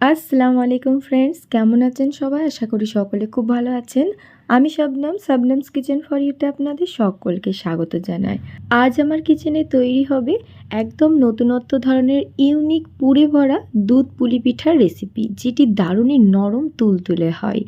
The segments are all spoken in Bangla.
আসসালামু আলাইকুম ফ্রেন্ডস কেমন আছেন সবাই? আশা করি সকলে খুব ভালো আছেন। আমি শবনম, শবনমস কিচেন ফর ইউতে আপনাদের সকলকে স্বাগত জানাই। আজ আমার কিচেনে তৈরি হবে একদম নতুনত্ব ধরনের ইউনিক পুরে ভরা দুধ পুলি পিঠার রেসিপি, যেটি দারুণই নরম তুলতুলে হয়।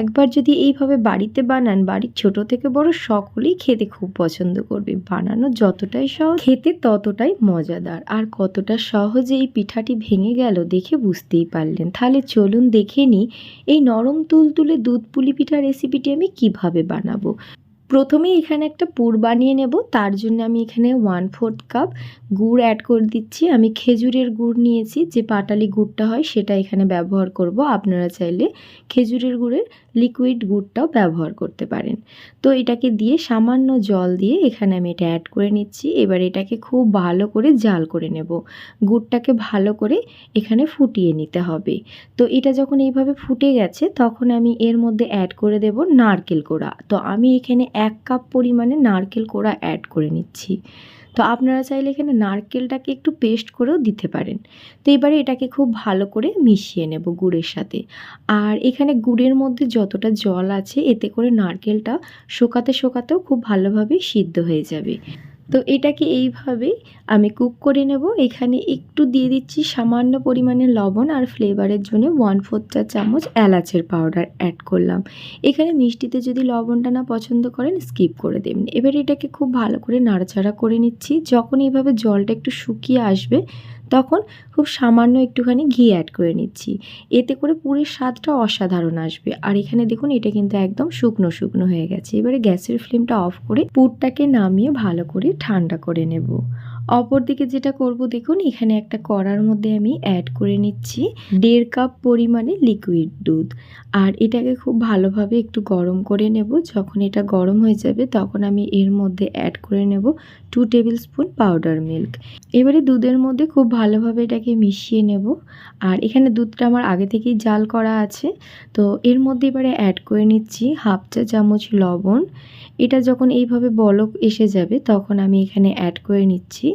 একবার যদি এইভাবে বাড়িতে বানান, বাড়ির ছোট থেকে বড় সকলেই খেতে খুব পছন্দ করবে। বানানো যতটাই সহজ, খেতে ততটাই মজাদার। আর কতটা সহজে এই পিঠাটি ভেঙে গেল দেখে বুঝতেই পারলেন। তাহলে চলুন দেখে নিই এই নরম তুলতুলে দুধ পুলি পিঠা রেসিপিটি আমি কীভাবে বানাবো? প্রথমে এখানে একটা পুর বানিয়ে নেব, তার জন্য আমি এখানে ওয়ান ফোর্থ কাপ গুড় অ্যাড করে দিচ্ছি। আমি খেজুরের গুড় নিয়েছি, যে পাটালি গুড়টা হয় সেটা এখানে ব্যবহার করব। আপনারা চাইলে খেজুরের গুড়ের লিকুইড গুড়টাও ব্যবহার করতে পারেন। তো এটাকে দিয়ে সামান্য জল দিয়ে এখানে আমি এটা অ্যাড করে নিচ্ছি। এবার এটাকে খুব ভালো করে জাল করে নেব। গুড়টাকে ভালো করে এখানে ফুটিয়ে নিতে হবে। তো এটা যখন এইভাবে ফুটে গেছে, তখন আমি এর মধ্যে অ্যাড করে দেব নারকেল কোড়া। তো আমি এখানে এক কাপ পরিমাণে নারকেল কোড়া অ্যাড করে নিচ্ছি। তো আপনারা চাইলে এখানে নারকেলটাকে একটু পেস্ট করেও দিতে পারেন। তো এবারে এটাকে খুব ভালো করে মিশিয়ে নেব গুড়ের সাথে। আর এখানে গুড়ের মধ্যে যতটা জল আছে, এতে করে নারকেলটা শোকাতে শোকাতেও খুব ভালোভাবে সিদ্ধ হয়ে যাবে। তো এটাকে এইভাবেই আমি কুক করে নেব। এখানে একটু দিয়ে দিচ্ছি সামান্য পরিমাণে লবণ আর ফ্লেভারের জন্য ওয়ান ফোর্থ চা চামচ এলাচের পাউডার অ্যাড করলাম। এখানে মিষ্টিতে যদি লবণটা না পছন্দ করেন, স্কিপ করে দেবেন। এবার এটাকে খুব ভালো করে নাড়াচাড়া করে নিচ্ছি। যখন এইভাবে জলটা একটু শুকিয়ে আসবে তখন খুব সামান্য একটুখানি ঘি অ্যাড করে নিচ্ছি। এতে করে পুরীর স্বাদটা অসাধারণ আসবে। আর এখানে দেখুন, এটা কিন্তু একদম শুকনো শুকনো হয়ে গেছে। এবারে গ্যাসের ফ্লেমটা অফ করে পুরটাকে নামিয়ে ভালো করে ঠান্ডা করে নেব। অপরদিকে যেটা করব দেখুন, এখানে একটা কড়ার মধ্যে আমি অ্যাড করে নিচ্ছি দেড় কাপ পরিমাণে লিকুইড দুধ। আর এটাকে খুব ভালোভাবে একটু গরম করে নেব। যখন এটা গরম হয়ে যাবে, তখন আমি এর মধ্যে অ্যাড করে নেব two tablespoon powder milk এবারে দুধের মধ্যে খুব ভালোভাবে এটাকে মিশিয়ে নেব। আর এখানে দুধটা আমার আগে থেকেই জাল করা আছে। তো এর মধ্যে এবারে অ্যাড করে নিচ্ছি হাফ চা চামচ লবণ। এটা যখন এইভাবে বলক এসে যাবে, তখন আমি এখানে অ্যাড করে নিচ্ছি।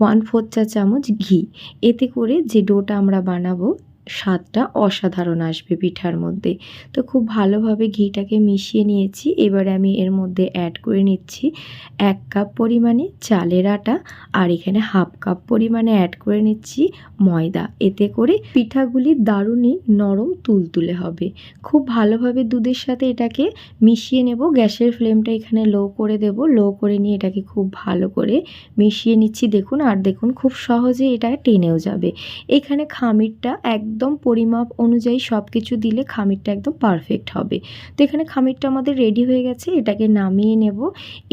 ওয়ান ফোর চা চামচ ঘি। এতে করে যে ডোটা আমরা বানাবো স্বাদটা অসাধারণ আসবে পিঠার মধ্যে। তো খুব ভালোভাবে ঘিটাকে মিশিয়ে নিয়েছি। এবারে আমি এর মধ্যে অ্যাড করে নিচ্ছি এক কাপ পরিমাণে চালের আটা আর এখানে হাফ কাপ পরিমাণে অ্যাড করে নিচ্ছি ময়দা। এতে করে পিঠাগুলি দারুণই নরম তুলতুলে হবে। খুব ভালোভাবে দুধের সাথে এটাকে মিশিয়ে নেব। গ্যাসের ফ্লেমটা এখানে লো করে দেব। লো করে নিয়ে এটাকে খুব ভালো করে মিশিয়ে নিচ্ছি। দেখুন, আর দেখুন, খুব সহজে এটা টেনেও যাবে। এখানে খামিরটা এক একদম পরিমাপ অনুযায়ী সব কিছু দিলে খামিরটা একদম পারফেক্ট হবে। তো এখানে খামিরটা আমাদের রেডি হয়ে গেছে, এটাকে নামিয়ে নেব।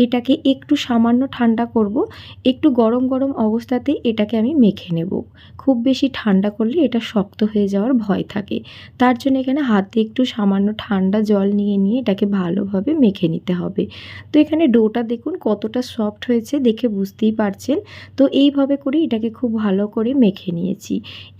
এটাকে একটু সামান্য ঠান্ডা করব, একটু গরম গরম অবস্থাতে এটাকে আমি মেখে নেব। খুব বেশি ঠান্ডা করলে এটা শক্ত হয়ে যাওয়ার ভয় থাকে। তার জন্য এখানে হাতে একটু সামান্য ঠান্ডা জল নিয়ে নিয়ে এটাকে ভালোভাবে মেখে নিতে হবে। তো এখানে ডোটা দেখুন কতটা সফট হয়েছে দেখে বুঝতেই পারছেন। তো এইভাবে করে এটাকে খুব ভালো করে মেখে নিয়েছি।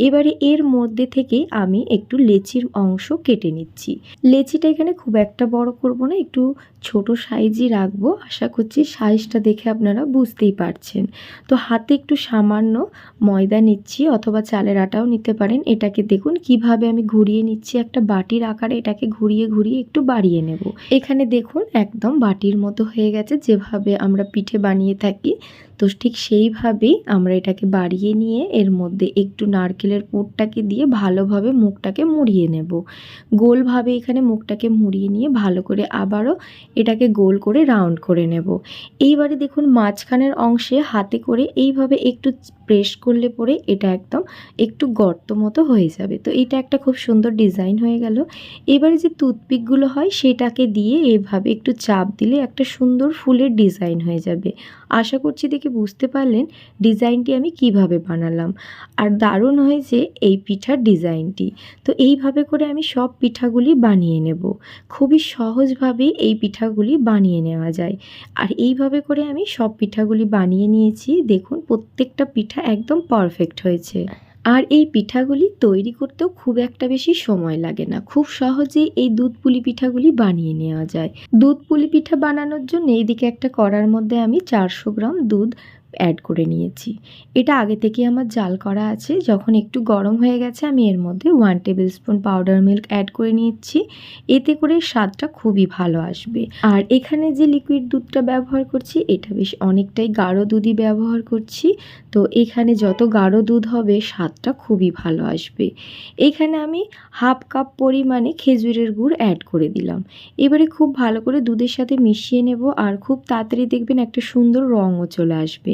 এবারে এর মধ্যে থেকে আমি একটু লেচির অংশ কেটে নিচ্ছি। লেচিটা এখানে খুব একটা বড় করব না, একটু ছোট সাইজই রাখব। আশা করছি সাইজটা দেখে আপনারা বুঝতেই পারছেন। তো হাতে একটু সামান্য ময়দা নিচ্ছি অথবা চালের আটাও নিতে পারেন। এটাকে দেখুন কীভাবে আমি ঘুরিয়ে নিচ্ছি। একটা বাটির আকারে এটাকে ঘুরিয়ে ঘুরিয়ে একটু বাড়িয়ে নেব। এখানে দেখুন একদম বাটির মতো হয়ে গেছে। যেভাবে আমরা পিঠে বানিয়ে থাকি তো ঠিক সেইভাবেই আমরা এটাকে বাড়িয়ে নিয়ে এর মধ্যে একটু নারকেলের পুরটাকে দিয়ে ভালোভাবে মুখটাকে মুড়িয়ে নেব। গোলভাবে এখানে মুখটাকে মুড়িয়ে নিয়ে ভালো করে আবারও এটাকে গোল করে রাউন্ড করে নেব। এইবারে দেখুন মাঝখানের অংশে হাতে করে এইভাবে একটু প্রেস করলে পরে এটা একদম একটু গর্ত মতো হয়ে যাবে। তো এটা একটা খুব সুন্দর ডিজাইন হয়ে গেল। এবারে যে টুথপিকগুলো হয় সেটাকে দিয়ে এভাবে একটু চাপ দিলে একটা সুন্দর ফুলের ডিজাইন হয়ে যাবে। আশা করছি দেখে বুঝতে পারলেন ডিজাইনটি আমি কীভাবে বানালাম। আর দারুণ হয়েছে এই পিঠার ডিজাইনটি। তো এইভাবে করে আমি সব পিঠাগুলি বানিয়ে নেব। খুবই সহজভাবে এই পিঠাগুলি বানিয়ে নেওয়া যায়। আর এইভাবে করে আমি সব পিঠাগুলি বানিয়ে নিয়েছি। দেখুন, প্রত্যেকটা পিঠা একদম পারফেক্ট হয়েছে। আর এই পিঠাগুলি তৈরি করতেও খুব একটা বেশি সময় লাগে না। খুব সহজেই এই দুধ পুলি পিঠাগুলি বানিয়ে নেওয়া যায়। দুধ পুলি পিঠা বানানোর জন্য এইদিকে একটা করার মধ্যে আমি চারশো গ্রাম দুধ অ্যাড করে নিয়েছি। এটা আগে থেকে আমার জাল করা আছে। যখন একটু গরম হয়ে গেছে, আমি এর মধ্যে one tablespoon powder milk add করে নিচ্ছি। এতে করে স্বাদটা খুবই ভালো আসবে। আর এখানে যে লিকুইড দুধটা ব্যবহার করছি, এটা বেশ অনেকটাই গাঢ় দুধই ব্যবহার করছি। তো এখানে যত গাঢ় দুধ হবে, স্বাদটা খুবই ভালো আসবে। এখানে আমি হাফ কাপ পরিমাণে খেজুরের গুড় অ্যাড করে দিলাম। এবারে খুব ভালো করে দুধের সাথে মিশিয়ে নেব। আর খুব তাড়াতাড়ি দেখবেন একটা সুন্দর রঙও চলে আসবে।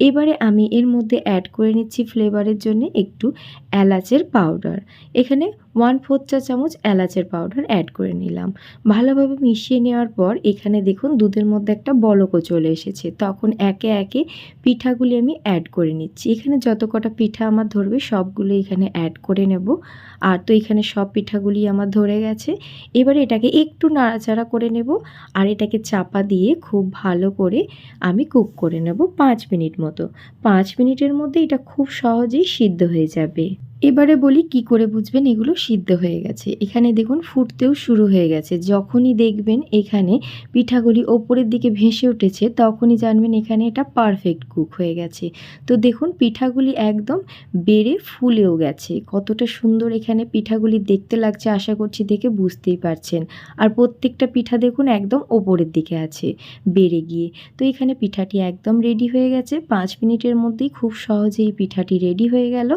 এবারে আমি এর মধ্যে অ্যাড করে নিচ্ছি ফ্লেভারের জন্য একটু এলাচের পাউডার এখানে ওয়ান ফোর্থ চা চামচ এলাচের পাউডার অ্যাড করে নিলাম। ভালোভাবে মিশিয়ে নেওয়ার পর এখানে দেখুন দুধের মধ্যে একটা বলকও চলে এসেছে। তখন একে একে পিঠাগুলি আমি অ্যাড করে নিচ্ছি। এখানে যত কটা পিঠা আমার ধরবে সবগুলো এখানে অ্যাড করে নেব। আর তো এখানে সব পিঠাগুলি আমার ধরে গেছে। এবারে এটাকে একটু নাড়াচাড়া করে নেব। আর এটাকে চাপা দিয়ে খুব ভালো করে আমি কুক করে নেব পাঁচ মিনিট মতো। পাঁচ মিনিটের মধ্যে এটা খুব সহজেই সিদ্ধ হয়ে যাবে। এবারে বলি কি করে বুঝবেন? এগুলো সিদ্ধ হয়ে গেছে। এখানে দেখুন ফুটতেও শুরু হয়ে গেছে। যখনই দেখবেন এখানে পিঠাগুলি ওপরের দিকে ভেসে উঠেছে, তখনই জানবেন এখানে এটা পারফেক্ট কুক হয়ে গেছে। তো দেখুন পিঠাগুলি একদম বেড়ে ফুলেও গেছে। কতটা সুন্দর এখানে পিঠাগুলি দেখতে লাগছে, আশা করছি দেখে বুঝতেই পারছেন। আর প্রত্যেকটা পিঠা দেখুন একদম ওপরের দিকে আছে, বেড়ে গিয়ে। তো এখানে পিঠাটি একদম রেডি হয়ে গেছে। পাঁচ মিনিটের মধ্যেই খুব সহজেই পিঠাটি রেডি হয়ে গেল।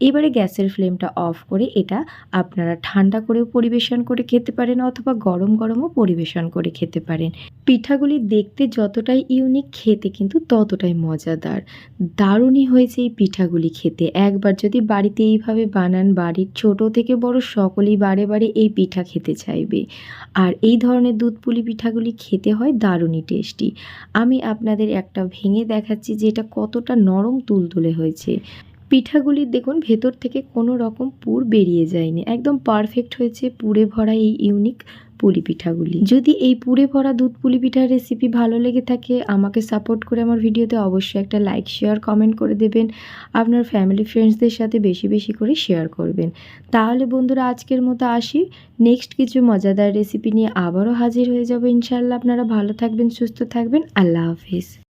এবারে গ্যাসের ফ্লেমটা অফ করে এটা আপনারা ঠান্ডা করেও পরিবেশন করে খেতে পারেন অথবা গরম গরমও পরিবেশন করে খেতে পারেন। পিঠাগুলি দেখতে যতটাই ইউনিক খেতে কিন্তু ততটাই মজাদার। দারুণই হয়েছে এই পিঠাগুলি খেতে। একবার যদি বাড়িতে এইভাবে বানান, বাড়ির ছোট থেকে বড় সকলেই বারে বারে এই পিঠা খেতে চাইবে। আর এই ধরনের দুধ পুলি পিঠাগুলি খেতে হয় দারুণই টেস্টি আমি আপনাদের একটা ভেঙে দেখাচ্ছি যে এটা কতটা নরম তুলতুলে হয়েছে। পিঠাগুলির দেখুন, ভেতর থেকে কোনো রকম পুর বেরিয়ে যায়নি। একদম পারফেক্ট হয়েছে পুরে ভরা এই ইউনিক পুলি পিঠাগুলি যদি এই পুরে ভরা দুধ পুলি পিঠার রেসিপি ভালো লেগে থাকে, আমাকে সাপোর্ট করে আমার ভিডিওতে অবশ্যই একটা লাইক শেয়ার কমেন্ট করে দেবেন। আপনার ফ্যামিলি ফ্রেন্ডসদের সাথে বেশি বেশি করে শেয়ার করবেন। তাহলে বন্ধুরা, আজকের মতো আসি। নেক্সট কিছু মজাদার রেসিপি নিয়ে আবারও হাজির হয়ে যাব ইনশাআল্লাহ। আপনারা ভালো থাকবেন, সুস্থ থাকবেন। আল্লাহ হাফিজ।